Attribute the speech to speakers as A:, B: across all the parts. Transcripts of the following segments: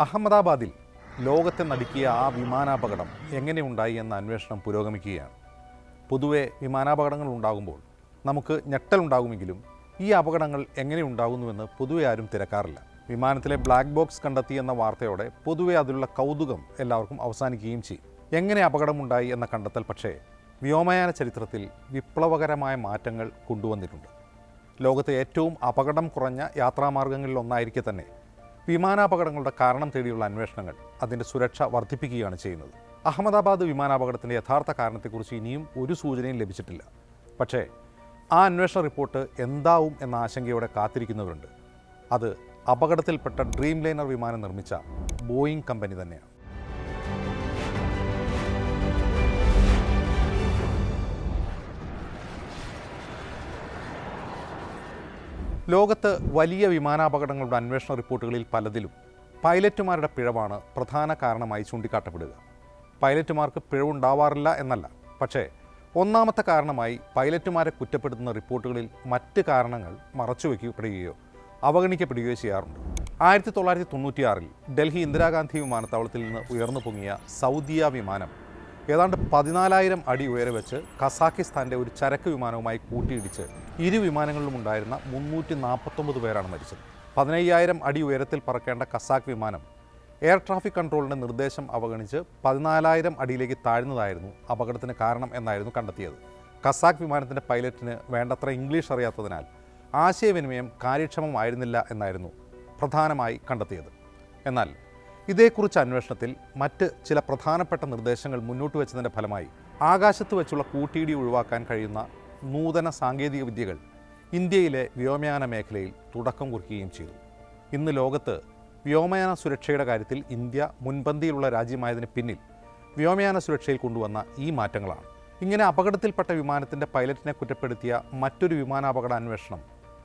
A: അഹമ്മദാബാദിൽ ലോകത്തെ നടുക്കിയ ആ വിമാനാപകടം എങ്ങനെയുണ്ടായി എന്ന അന്വേഷണം പുരോഗമിക്കുകയാണ്. പൊതുവെ വിമാനാപകടങ്ങൾ ഉണ്ടാകുമ്പോൾ നമുക്ക് ഞെട്ടലുണ്ടാകുമെങ്കിലും ഈ അപകടങ്ങൾ എങ്ങനെ ഉണ്ടാകുന്നുവെന്ന് പൊതുവെ ആരും തിരക്കാറില്ല. വിമാനത്തിലെ ബ്ലാക്ക് ബോക്സ് കണ്ടെത്തി എന്ന വാർത്തയോടെ പൊതുവെ അതിലുള്ള കൗതുകം എല്ലാവർക്കും അവസാനിക്കുകയും ചെയ്യും. എങ്ങനെ അപകടമുണ്ടായി എന്ന കണ്ടെത്തൽ പക്ഷേ വ്യോമയാന ചരിത്രത്തിൽ വിപ്ലവകരമായ മാറ്റങ്ങൾ കൊണ്ടുവന്നിട്ടുണ്ട്. ലോകത്തെ ഏറ്റവും അപകടം കുറഞ്ഞ യാത്രാമാർഗങ്ങളിൽ ഒന്നായിരിക്കെ തന്നെ വിമാനാപകടങ്ങളുടെ കാരണം തേടിയുള്ള അന്വേഷണങ്ങൾ അതിന്റെ സുരക്ഷ വർദ്ധിപ്പിക്കുകയാണ് ചെയ്യുന്നത്. അഹമ്മദാബാദ് വിമാനാപകടത്തിന്റെ യഥാർത്ഥ കാരണത്തെക്കുറിച്ച് ഇനിയും ഒരു സൂചനയും ലഭിച്ചിട്ടില്ല. പക്ഷേ ആ അന്വേഷണ റിപ്പോർട്ട് എന്താവും എന്ന ആശങ്കയോടെ കാത്തിരിക്കുന്നവരുണ്ട്. അത് അപകടത്തിൽപ്പെട്ട ഡ്രീം ലൈനർ വിമാനം നിർമ്മിച്ച ബോയിങ് കമ്പനി തന്നെയാണ്. ലോകത്ത് വലിയ വിമാനാപകടങ്ങളുടെ അന്വേഷണ റിപ്പോർട്ടുകളിൽ പലതിലും പൈലറ്റുമാരുടെ പിഴവാണ് പ്രധാന കാരണമായി ചൂണ്ടിക്കാട്ടപ്പെടുക. പൈലറ്റുമാർക്ക് പിഴവുണ്ടാവാറില്ല എന്നല്ല പക്ഷേ ഒന്നാമത്തെ കാരണമായി പൈലറ്റുമാരെ കുറ്റപ്പെടുത്തുന്ന റിപ്പോർട്ടുകളിൽ മറ്റ് കാരണങ്ങൾ മറച്ചുവെക്കപ്പെടുകയോ അവഗണിക്കപ്പെടുകയോ ചെയ്യാറുണ്ട്. ആയിരത്തി തൊള്ളായിരത്തി തൊണ്ണൂറ്റിയാറിൽ ഡൽഹി ഇന്ദിരാഗാന്ധി വിമാനത്താവളത്തിൽ നിന്ന് ഉയർന്നു പൊങ്ങിയ സൗദിയ വിമാനം ഏതാണ്ട് പതിനാലായിരം അടി ഉയരെ വെച്ച് കസാക്കിസ്ഥാന്റെ ഒരു ചരക്ക് വിമാനവുമായി കൂട്ടിയിടിച്ച് ഇരു വിമാനങ്ങളിലും ഉണ്ടായിരുന്ന മുന്നൂറ്റി നാൽപ്പത്തൊമ്പത് പേരാണ് മരിച്ചത്. പതിനയ്യായിരം അടി ഉയരത്തിൽ പറക്കേണ്ട കസാക്ക് വിമാനം എയർ ട്രാഫിക് കൺട്രോളിന്റെ നിർദ്ദേശം അവഗണിച്ച് പതിനാലായിരം അടിയിലേക്ക് താഴ്ന്നതായിരുന്നു അപകടത്തിന് കാരണം എന്നായിരുന്നു കണ്ടെത്തിയത്. കസാക്ക് വിമാനത്തിന്റെ പൈലറ്റിന് വേണ്ടത്ര ഇംഗ്ലീഷ് അറിയാത്തതിനാൽ ആശയവിനിമയം കാര്യക്ഷമമായിരുന്നില്ല എന്നായിരുന്നു പ്രധാനമായി കണ്ടെത്തിയത്. എന്നാൽ ഇതേക്കുറിച്ച് അന്വേഷണത്തിൽ മറ്റ് ചില പ്രധാനപ്പെട്ട നിർദ്ദേശങ്ങൾ മുന്നോട്ട് വെച്ചതിന്റെ ഫലമായി ആകാശത്ത് വെച്ചുള്ള കൂട്ടിയിടി ഒഴിവാക്കാൻ കഴിയുന്ന നൂതന സാങ്കേതിക വിദ്യകൾ ഇന്ത്യയിലെ വ്യോമയാന മേഖലയിൽ തുടക്കം കുറിക്കുകയും ചെയ്തു. ഇന്ന് ലോകത്ത് വ്യോമയാന സുരക്ഷയുടെ കാര്യത്തിൽ ഇന്ത്യ മുൻപന്തിയിലുള്ള രാജ്യമായതിന് പിന്നിൽ വ്യോമയാന സുരക്ഷയിൽ കൊണ്ടുവന്ന ഈ മാറ്റങ്ങളാണ്. ഇങ്ങനെ അപകടത്തിൽപ്പെട്ട വിമാനത്തിന്റെ പൈലറ്റിനെ കുറ്റപ്പെടുത്തിയ മറ്റൊരു വിമാനാപകട അന്വേഷണം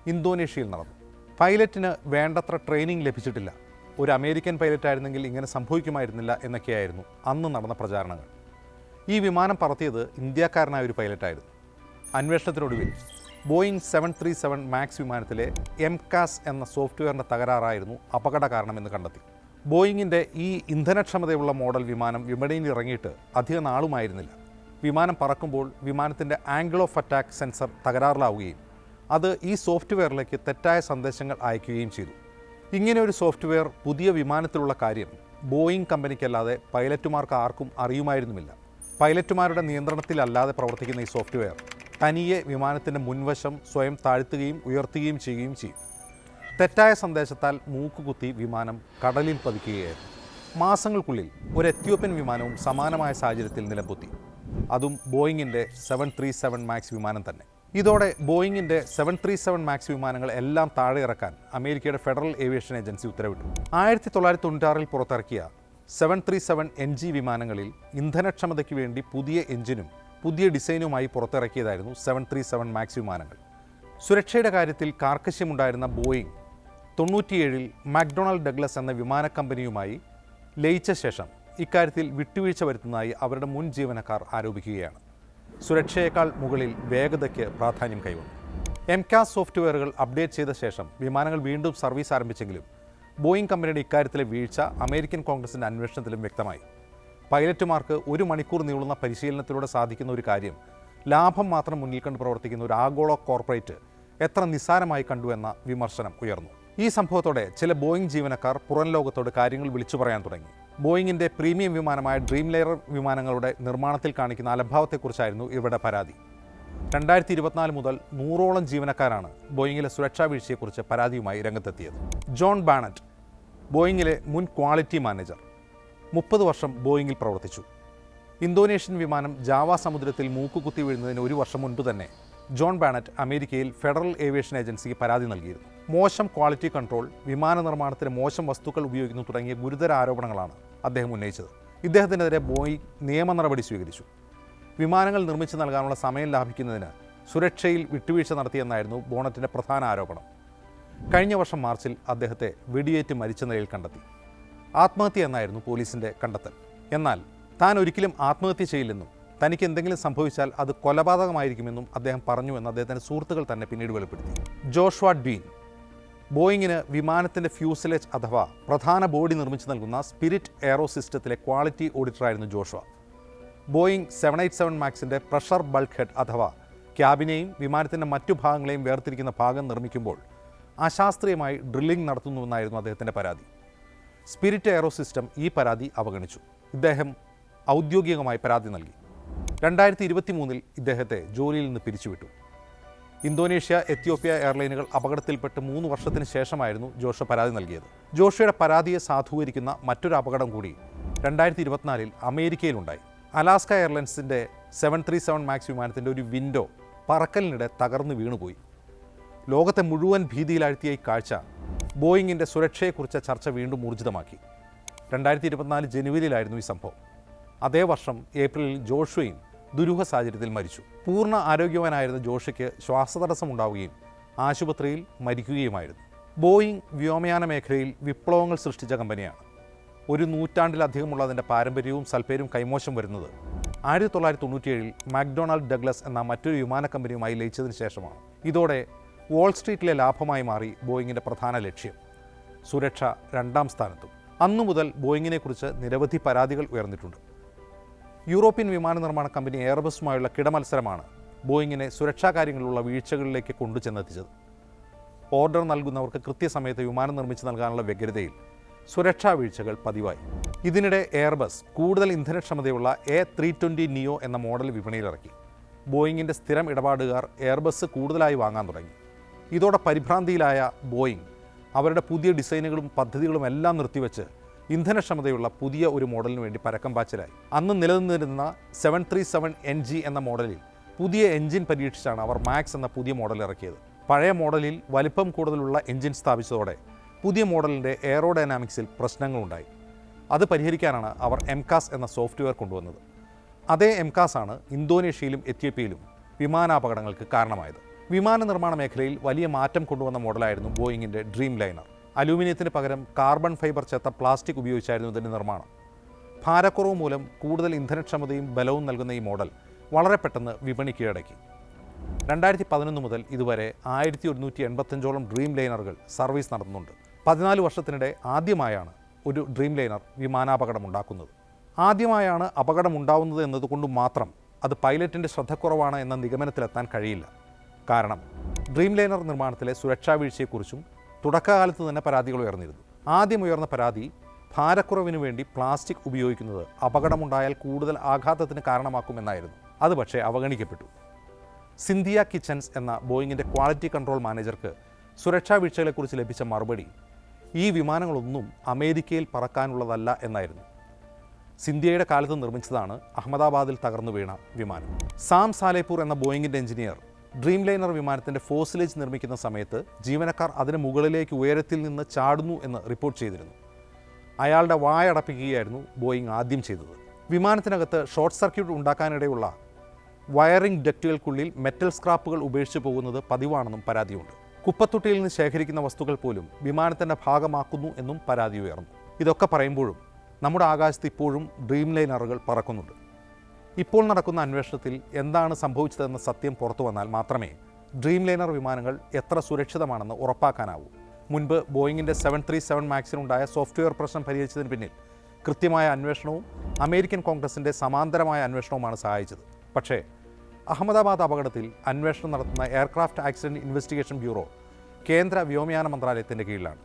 A: ഇന്തോനേഷ്യയിൽ നടന്നു. പൈലറ്റിന് വേണ്ടത്ര ട്രെയിനിങ് ലഭിച്ചിട്ടില്ല. ഒരു അമേരിക്കൻ പൈലറ്റ് ആയിരുന്നെങ്കിൽ ഇങ്ങനെ സംഭവിക്കുമായിരുന്നില്ല എന്നൊക്കെയായിരുന്നു അന്ന് നടന്ന പ്രചാരണങ്ങൾ. ഈ വിമാനം പറത്തിയത് ഇന്ത്യക്കാരനായ ഒരു പൈലറ്റായിരുന്നു അന്വേഷണത്തിനൊടുവിൽ Boeing seven three seven max വിമാനത്തിലെ എം കാസ് എന്ന സോഫ്റ്റ്വെയറിന്റെ തകരാറായിരുന്നു അപകട കാരണമെന്ന് കണ്ടെത്തി. ബോയിങ്ങിന്റെ ഈ ഇന്ധനക്ഷമതയുള്ള മോഡൽ വിമാനം വിപണിയിൽ ഇറങ്ങിയിട്ട് അധിക നാളുമായിരുന്നില്ല. വിമാനം പറക്കുമ്പോൾ വിമാനത്തിന്റെ ആംഗിൾ ഓഫ് അറ്റാക്ക് സെൻസർ തകരാറിലാവുകയും അത് ഈ സോഫ്റ്റ്വെയറിലേക്ക് തെറ്റായ സന്ദേശങ്ങൾ അയക്കുകയും ചെയ്തു. ഇങ്ങനെ ഒരു സോഫ്റ്റ്വെയർ പുതിയ വിമാനത്തിലുള്ള കാര്യം ബോയിങ് കമ്പനിക്കല്ലാതെ പൈലറ്റുമാർക്ക് ആർക്കും അറിയുമായിരുന്നുമില്ല. പൈലറ്റുമാരുടെ നിയന്ത്രണത്തിലല്ലാതെ പ്രവർത്തിക്കുന്ന ഈ സോഫ്റ്റ്വെയർ തനിയെ വിമാനത്തിന്റെ മുൻവശം സ്വയം താഴ്ത്തുകയും ഉയർത്തുകയും ചെയ്യുകയും ചെയ്യും. തെറ്റായ സന്ദേശത്താൽ മൂക്കുകുത്തി വിമാനം കടലിൽ പതിക്കുകയായിരുന്നു. മാസങ്ങൾക്കുള്ളിൽ ഒരു എത്യോപ്യൻ വിമാനവും സമാനമായ സാഹചര്യത്തിൽ നിലംപൊത്തി. അതും ബോയിങ്ങിന്റെ സെവൻ ത്രീ സെവൻ മാക്സ് വിമാനം തന്നെ. ഇതോടെ ബോയിങ്ങിന്റെ സെവൻ ത്രീ സെവൻ മാക്സ് വിമാനങ്ങൾ എല്ലാം താഴെ ഇറക്കാൻ അമേരിക്കയുടെ ഫെഡറൽ ഏവിയേഷൻ ഏജൻസി ഉത്തരവിട്ടു. ആയിരത്തി തൊള്ളായിരത്തി തൊണ്ണൂറ്റാറിൽ പുറത്തിറക്കിയ seven three seven N G വിമാനങ്ങളിൽ ഇന്ധനക്ഷമതയ്ക്ക് വേണ്ടി പുതിയ എഞ്ചിനും പുതിയ ഡിസൈനുമായി പുറത്തിറക്കിയതായിരുന്നു സെവൻ ത്രീ സെവൻ മാക്സ് വിമാനങ്ങൾ. സുരക്ഷയുടെ കാര്യത്തിൽ കാർക്കശ്യമുണ്ടായിരുന്ന ബോയിങ് തൊണ്ണൂറ്റിയേഴിൽ മാക്ഡൊണാൾഡ് ഡഗ്ലസ് എന്ന വിമാന കമ്പനിയുമായി ലയിച്ച ശേഷം ഇക്കാര്യത്തിൽ വിട്ടുവീഴ്ച വരുത്തുന്നതായി അവരുടെ മുൻ ജീവനക്കാർ ആരോപിക്കുകയാണ്. സുരക്ഷയേക്കാൾ മുകളിൽ വേഗതയ്ക്ക് പ്രാധാന്യം കൈവന്നു. എം കാസ് സോഫ്റ്റ്വെയറുകൾ അപ്ഡേറ്റ് ചെയ്ത ശേഷം വിമാനങ്ങൾ വീണ്ടും സർവീസ് ആരംഭിച്ചെങ്കിലും ബോയിങ് കമ്പനിയുടെ ഇക്കാര്യത്തിലെ വീഴ്ച അമേരിക്കൻ കോൺഗ്രസിന്റെ അന്വേഷണത്തിലും വ്യക്തമായി. പൈലറ്റുമാർക്ക് ഒരു മണിക്കൂർ നീളുന്ന പരിശീലനത്തിലൂടെ സാധിക്കുന്ന ഒരു കാര്യം ലാഭം മാത്രം മുന്നിൽ കണ്ട് പ്രവർത്തിക്കുന്ന ഒരു ആഗോള കോർപ്പറേറ്റ് എത്ര നിസ്സാരമായി കണ്ടു എന്ന വിമർശനം ഉയർന്നു. ഈ സംഭവത്തോടെ ചില ബോയിങ് ജീവനക്കാർ പുറം ലോകത്തോട് കാര്യങ്ങൾ വിളിച്ചു പറയാൻ തുടങ്ങി. ബോയിങ്ങിന്റെ പ്രീമിയം വിമാനമായ ഡ്രീം ലെയർ വിമാനങ്ങളുടെ നിർമ്മാണത്തിൽ കാണിക്കുന്ന അലംഭാവത്തെക്കുറിച്ചായിരുന്നു ഇവരുടെ പരാതി. രണ്ടായിരത്തി ഇരുപത്തിനാല് മുതൽ നൂറോളം ജീവനക്കാരാണ് ബോയിങ്ങിലെ സുരക്ഷാ വീഴ്ചയെക്കുറിച്ച് പരാതിയുമായി രംഗത്തെത്തിയത്. ജോൺ ബാനറ്റ് ബോയിങ്ങിലെ മുൻ ക്വാളിറ്റി മാനേജർ മുപ്പത് വർഷം ബോയിങ്ങിൽ പ്രവർത്തിച്ചു. ഇന്തോനേഷ്യൻ വിമാനം ജാവ സമുദ്രത്തിൽ മൂക്കുകുത്തി വീഴുന്നതിന് ഒരു വർഷം മുൻപ് തന്നെ ജോൺ ബാനറ്റ് അമേരിക്കയിൽ ഫെഡറൽ ഏവിയേഷൻ ഏജൻസിക്ക് പരാതി നൽകിയിരുന്നു. മോശം ക്വാളിറ്റി കൺട്രോൾ വിമാന നിർമ്മാണത്തിന് മോശം വസ്തുക്കൾ ഉപയോഗിക്കുന്നു തുടങ്ങിയ ഗുരുതര ആരോപണങ്ങളാണ് അദ്ദേഹം ഉന്നയിച്ചത്. ഇദ്ദേഹത്തിനെതിരെ ബോയിങ് നിയമ നടപടി സ്വീകരിച്ചു. വിമാനങ്ങൾ നിർമ്മിച്ചു നൽകാനുള്ള സമയം ലാഭിക്കുന്നതിന് സുരക്ഷയിൽ വിട്ടുവീഴ്ച നടത്തിയെന്നായിരുന്നു ബോണറ്റിന്റെ പ്രധാന ആരോപണം. കഴിഞ്ഞ വർഷം മാർച്ചിൽ അദ്ദേഹത്തെ വെടിയേറ്റ് മരിച്ച നിലയിൽ കണ്ടെത്തി. ആത്മഹത്യ എന്നായിരുന്നു പോലീസിന്റെ കണ്ടെത്തൽ. എന്നാൽ താൻ ഒരിക്കലും ആത്മഹത്യ ചെയ്യില്ലെന്നും തനിക്ക് എന്തെങ്കിലും സംഭവിച്ചാൽ അത് കൊലപാതകമായിരിക്കുമെന്നും അദ്ദേഹം പറഞ്ഞു പറഞ്ഞുവെന്ന് അദ്ദേഹത്തിന്റെ സുഹൃത്തുക്കൾ തന്നെ പിന്നീട് വെളിപ്പെടുത്തി. ജോഷ്വ ഡീൻ ബോയിങ്ങിന് വിമാനത്തിന്റെ ഫ്യൂസലേജ് അഥവാ പ്രധാന ബോഡി നിർമ്മിച്ചു നൽകുന്ന സ്പിരിറ്റ് എയറോ സിസ്റ്റത്തിലെ quality ഓഡിറ്ററായിരുന്നു Joshua. Boeing seven eight seven മാക്സിന്റെ pressure bulk head അഥവാ ക്യാബിനെയും വിമാനത്തിന്റെ മറ്റു ഭാഗങ്ങളെയും വേർതിരിക്കുന്ന ഭാഗം നിർമ്മിക്കുമ്പോൾ അശാസ്ത്രീയമായി ഡ്രില്ലിംഗ് നടത്തുന്നുവെന്നായിരുന്നു അദ്ദേഹത്തിന്റെ പരാതി. സ്പിരിറ്റ് എയറോ സിസ്റ്റം ഈ പരാതി അവഗണിച്ചു. ഇദ്ദേഹം ഔദ്യോഗികമായി പരാതി നൽകി. രണ്ടായിരത്തി ഇരുപത്തി മൂന്നിൽ ഇദ്ദേഹത്തെ ജോലിയിൽ നിന്ന് പിരിച്ചുവിട്ടു. ഇന്തോനേഷ്യ എത്യോപ്യ എയർലൈനുകൾ അപകടത്തിൽപ്പെട്ട് മൂന്ന് വർഷത്തിന് ശേഷമായിരുന്നു ജോഷ പരാതി നൽകിയത്. ജോഷയുടെ പരാതിയെ സാധൂകരിക്കുന്ന മറ്റൊരു അപകടം കൂടി രണ്ടായിരത്തി ഇരുപത്തിനാലിൽ അമേരിക്കയിലുണ്ടായി. അലാസ്ക എയർലൈൻസിന്റെ സെവൻ ത്രീ സെവൻ മാക്സ് വിമാനത്തിന്റെ ഒരു വിൻഡോ പറക്കലിനിടെ തകർന്നു വീണുപോയി. ലോകത്തെ മുഴുവൻ ഭീതിയിലാഴ്ത്തിയ ഈ കാഴ്ച ബോയിങ്ങിന്റെ സുരക്ഷയെക്കുറിച്ച ചർച്ച വീണ്ടും ഊർജിതമാക്കി. രണ്ടായിരത്തി ഇരുപത്തിനാല് ജനുവരിയിലായിരുന്നു ഈ സംഭവം. അതേ വർഷം ഏപ്രിലിൽ ജോഷുവയും ദുരൂഹ സാഹചര്യത്തിൽ മരിച്ചു. പൂർണ ആരോഗ്യവാനായിരുന്ന ജോഷിക്ക് ശ്വാസതടസ്സം ഉണ്ടാവുകയും ആശുപത്രിയിൽ മരിക്കുകയുമായിരുന്നു. ബോയിങ് വ്യോമയാന മേഖലയിൽ വിപ്ലവങ്ങൾ സൃഷ്ടിച്ച കമ്പനിയാണ്. ഒരു നൂറ്റാണ്ടിലധികമുള്ള അതിന്റെ പാരമ്പര്യവും സൽപ്പേരും കൈമോശം വരുന്നത് ആയിരത്തി തൊള്ളായിരത്തി തൊണ്ണൂറ്റിയേഴിൽ മാക്ഡൊണാൾഡ് ഡഗ്ലസ് എന്ന മറ്റൊരു വിമാന കമ്പനിയുമായി ലയിച്ചതിന് ശേഷമാണ്. ഇതോടെ വാൾ സ്ട്രീറ്റിലെ ലാഭമായി മാറി ബോയിങ്ങിന്റെ പ്രധാന ലക്ഷ്യം സുരക്ഷ രണ്ടാം സ്ഥാനത്തും. അന്നു മുതൽ ബോയിങ്ങിനെക്കുറിച്ച് നിരവധി പരാതികൾ ഉയർന്നിട്ടുണ്ട്. യൂറോപ്യൻ വിമാന നിർമ്മാണ കമ്പനി എയർബസുമായുള്ള കിടമത്സരമാണ് ബോയിങ്ങിനെ സുരക്ഷാ കാര്യങ്ങളിലുള്ള വീഴ്ചകളിലേക്ക് കൊണ്ടുചെന്നെത്തിച്ചത്. ഓർഡർ നൽകുന്നവർക്ക് കൃത്യസമയത്ത് വിമാനം നിർമ്മിച്ച് നൽകാനുള്ള വ്യഗ്രതയിൽ സുരക്ഷാ വീഴ്ചകൾ പതിവായി. ഇതിനിടെ എയർബസ് കൂടുതൽ ഇന്ധനക്ഷമതയുള്ള എ ത്രീ ട്വന്റി നിയോ എന്ന മോഡൽ വിപണിയിലിറക്കി. ബോയിങ്ങിന്റെ സ്ഥിരം ഇടപാടുകാർ എയർബസ് കൂടുതലായി വാങ്ങാൻ തുടങ്ങി. ഇതോടെ പരിഭ്രാന്തിയിലായ ബോയിങ് അവരുടെ പുതിയ ഡിസൈനുകളും പദ്ധതികളും എല്ലാം നിർത്തിവെച്ച് ഇന്ധനക്ഷമതയുള്ള പുതിയ ഒരു മോഡലിന് വേണ്ടി പരക്കം പാച്ചിലായി. അന്ന് നിലനിന്നിരുന്ന seven three seven N G എന്ന മോഡലിൽ പുതിയ എഞ്ചിൻ പരീക്ഷിച്ചാണ് അവർ മാക്സ് എന്ന പുതിയ മോഡൽ ഇറക്കിയത്. പഴയ മോഡലിൽ വലിപ്പം കൂടുതലുള്ള എഞ്ചിൻ സ്ഥാപിച്ചതോടെ പുതിയ മോഡലിന്റെ എയറോഡൈനാമിക്സിൽ പ്രശ്നങ്ങളുണ്ടായി. അത് പരിഹരിക്കാനാണ് അവർ എംകാസ് എന്ന സോഫ്റ്റ്വെയർ കൊണ്ടുവന്നത്. അതേ എംകാസ് ആണ് ഇന്തോനേഷ്യയിലും എത്യോപ്യയിലും വിമാനാപകടങ്ങൾക്ക് കാരണമായത്. വിമാന നിർമ്മാണ മേഖലയിൽ വലിയ മാറ്റം കൊണ്ടുവന്ന മോഡലായിരുന്നു ബോയിങ്ങിന്റെ ഡ്രീം ലൈനർ അലൂമിനിയത്തിന് പകരം കാർബൺ ഫൈബർ ചേർത്ത പ്ലാസ്റ്റിക് ഉപയോഗിച്ചായിരുന്നു ഇതിന്റെ നിർമ്മാണം. ഭാരക്കുറവ് മൂലം കൂടുതൽ ഇന്ധനക്ഷമതയും ബലവും നൽകുന്ന ഈ മോഡൽ വളരെ പെട്ടെന്ന് വിപണി കീഴടക്കി. രണ്ടായിരത്തി പതിനൊന്ന് മുതൽ ഇതുവരെ ആയിരത്തി ഒരുന്നൂറ്റി എൺപത്തഞ്ചോളം ഡ്രീം ലൈനറുകൾ സർവീസ് നടത്തുന്നുണ്ട്. പതിനാല് വർഷത്തിനിടെ ആദ്യമായാണ് ഒരു ഡ്രീം ലൈനർ വിമാനാപകടമുണ്ടാക്കുന്നത്. ആദ്യമായാണ് അപകടമുണ്ടാവുന്നത് എന്നതുകൊണ്ട് മാത്രം അത് പൈലറ്റിന്റെ ശ്രദ്ധക്കുറവാണ് എന്ന നിഗമനത്തിലെത്താൻ കഴിയില്ല. കാരണം ഡ്രീം ലൈനർ നിർമ്മാണത്തിലെ സുരക്ഷാ വീഴ്ചയെക്കുറിച്ചും തുടക്കകാലത്ത് തന്നെ പരാതികൾ ഉയർന്നിരുന്നു. ആദ്യം ഉയർന്ന പരാതി ഭാരക്കുറവിന് വേണ്ടി പ്ലാസ്റ്റിക് ഉപയോഗിക്കുന്നത് അപകടമുണ്ടായാൽ കൂടുതൽ ആഘാതത്തിന് കാരണമാക്കുമെന്നായിരുന്നു. അത് പക്ഷേ അവഗണിക്കപ്പെട്ടു. സിന്ധിയ കിച്ചൻസ് എന്ന ബോയിങ്ങിന്റെ ക്വാളിറ്റി കൺട്രോൾ മാനേജർക്ക് സുരക്ഷാ വീഴ്ചകളെക്കുറിച്ച് ലഭിച്ച മറുപടി ഈ വിമാനങ്ങളൊന്നും അമേരിക്കയിൽ പറക്കാനുള്ളതല്ല എന്നായിരുന്നു. സിന്ധ്യയുടെ കാലത്ത് നിർമ്മിച്ചതാണ് അഹമ്മദാബാദിൽ തകർന്നു വീണ വിമാനം. സാം സാലേപൂർ എന്ന ബോയിങ്ങിന്റെ എഞ്ചിനീയർ ഡ്രീം ലൈനർ വിമാനത്തിന്റെ ഫോസിലേജ് നിർമ്മിക്കുന്ന സമയത്ത് ജീവനക്കാർ അതിന് മുകളിലേക്ക് ഉയരത്തിൽ നിന്ന് ചാടുന്നു എന്ന് റിപ്പോർട്ട് ചെയ്തിരുന്നു. അയാളുടെ വായടപ്പിക്കുകയായിരുന്നു ബോയിങ് ആദ്യം ചെയ്തത്. വിമാനത്തിനകത്ത് ഷോർട്ട് സർക്യൂട്ട് ഉണ്ടാക്കാനിടയുള്ള വയറിംഗ് ഡക്റ്റുകൾക്കുള്ളിൽ മെറ്റൽ സ്ക്രാപ്പുകൾ ഉപേക്ഷിച്ച് പോകുന്നത് പതിവാണെന്നും പരാതിയുണ്ട്. കുപ്പത്തൊട്ടിയിൽ നിന്ന് ശേഖരിക്കുന്ന വസ്തുക്കൾ പോലും വിമാനത്തിന്റെ ഭാഗമാക്കുന്നു എന്നും പരാതി ഉയർന്നു. ഇതൊക്കെ പറയുമ്പോഴും നമ്മുടെ ആകാശത്ത് ഇപ്പോഴും ഡ്രീം ലൈനറുകൾ പറക്കുന്നുണ്ട്. ഇപ്പോൾ നടക്കുന്ന അന്വേഷണത്തിൽ എന്താണ് സംഭവിച്ചതെന്ന സത്യം പുറത്തു വന്നാൽ മാത്രമേ ഡ്രീം ലൈനർ വിമാനങ്ങൾ എത്ര സുരക്ഷിതമാണെന്ന് ഉറപ്പാക്കാനാവൂ. മുൻപ് ബോയിങ്ങിന്റെ സെവൻ ത്രീ സെവൻ മാക്സിനുണ്ടായ സോഫ്റ്റ്വെയർ പ്രശ്നം പരിഹരിച്ചതിന് പിന്നിൽ കൃത്യമായ അന്വേഷണവും അമേരിക്കൻ കോൺഗ്രസിന്റെ സമാന്തരമായ അന്വേഷണവുമാണ് സഹായിച്ചത്. പക്ഷേ അഹമ്മദാബാദ് അപകടത്തിൽ അന്വേഷണം നടത്തുന്ന എയർക്രാഫ്റ്റ് ആക്സിഡന്റ് ഇൻവെസ്റ്റിഗേഷൻ ബ്യൂറോ കേന്ദ്ര വ്യോമയാന മന്ത്രാലയത്തിന്റെ കീഴിലാണ്.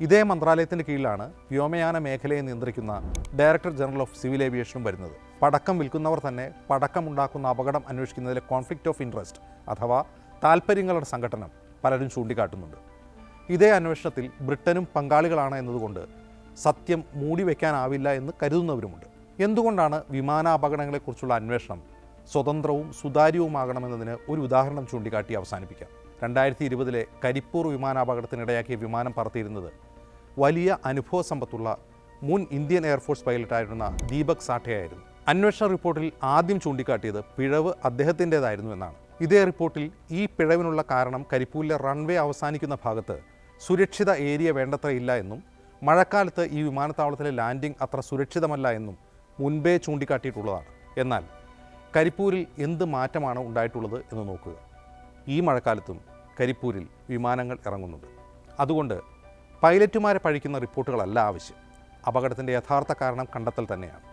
A: ഇതേ മന്ത്രാലയത്തിന്റെ കീഴിലാണ് വ്യോമയാന മേഖലയെ നിയന്ത്രിക്കുന്ന ഡയറക്ടർ ജനറൽ ഓഫ് സിവിൽ ഏവിയേഷനും വരുന്നത്. പടക്കം വിൽക്കുന്നവർ തന്നെ പടക്കമുണ്ടാക്കുന്ന അപകടം അന്വേഷിക്കുന്നതിലെ കോൺഫ്ലിക്റ്റ് ഓഫ് ഇൻട്രസ്റ്റ് അഥവാ താൽപ്പര്യങ്ങളുടെ സംഘടനം പലരും ചൂണ്ടിക്കാട്ടുന്നുണ്ട്. ഇതേ അന്വേഷണത്തിൽ ബ്രിട്ടനും പങ്കാളികളാണ് എന്നതുകൊണ്ട് സത്യം മൂടി വയ്ക്കാനാവില്ല എന്ന് കരുതുന്നവരുമുണ്ട്. എന്തുകൊണ്ടാണ് വിമാനാപകടങ്ങളെക്കുറിച്ചുള്ള അന്വേഷണം സ്വതന്ത്രവും സുതാര്യവുമാകണമെന്നതിന് ഒരു ഉദാഹരണം ചൂണ്ടിക്കാട്ടി അവസാനിപ്പിക്കാം. രണ്ടായിരത്തി ഇരുപതിലെ കരിപ്പൂർ വിമാനാപകടത്തിനിടയാക്കിയ വിമാനം പറത്തിയിരുന്നത് വലിയ അനുഭവ സമ്പത്തുള്ള മുൻ ഇന്ത്യൻ എയർഫോഴ്സ് പൈലറ്റായിരുന്ന ദീപക് സാഠെയായിരുന്നു. അന്വേഷണ റിപ്പോർട്ടിൽ ആദ്യം ചൂണ്ടിക്കാട്ടിയത് പിഴവ് അദ്ദേഹത്തിന്റെതായിരുന്നു എന്നാണ്. ഇതേ റിപ്പോർട്ടിൽ ഈ പിഴവിനുള്ള കാരണം കരിപ്പൂരിലെ റൺവേ അവസാനിക്കുന്ന ഭാഗത്ത് സുരക്ഷിത ഏരിയ വേണ്ടത്ര ഇല്ല എന്നും മഴക്കാലത്ത് ഈ വിമാനത്താവളത്തിലെ ലാൻഡിംഗ് അത്ര സുരക്ഷിതമല്ല എന്നും മുൻപേ ചൂണ്ടിക്കാട്ടിയിട്ടുള്ളതാണ്. എന്നാൽ കരിപ്പൂരിൽ എന്ത് മാറ്റമാണ് ഉണ്ടായിട്ടുള്ളത് എന്ന് നോക്കുക. ഈ മഴക്കാലത്തും കരിപ്പൂരിൽ വിമാനങ്ങൾ ഇറങ്ങുന്നുണ്ട്. അതുകൊണ്ട് പൈലറ്റുമാരെ പഴിക്കുന്ന റിപ്പോർട്ടുകളല്ല ആവശ്യം. അപകടത്തിന്റെ യഥാർത്ഥ കാരണം കണ്ടെത്തൽ തന്നെയാണ്.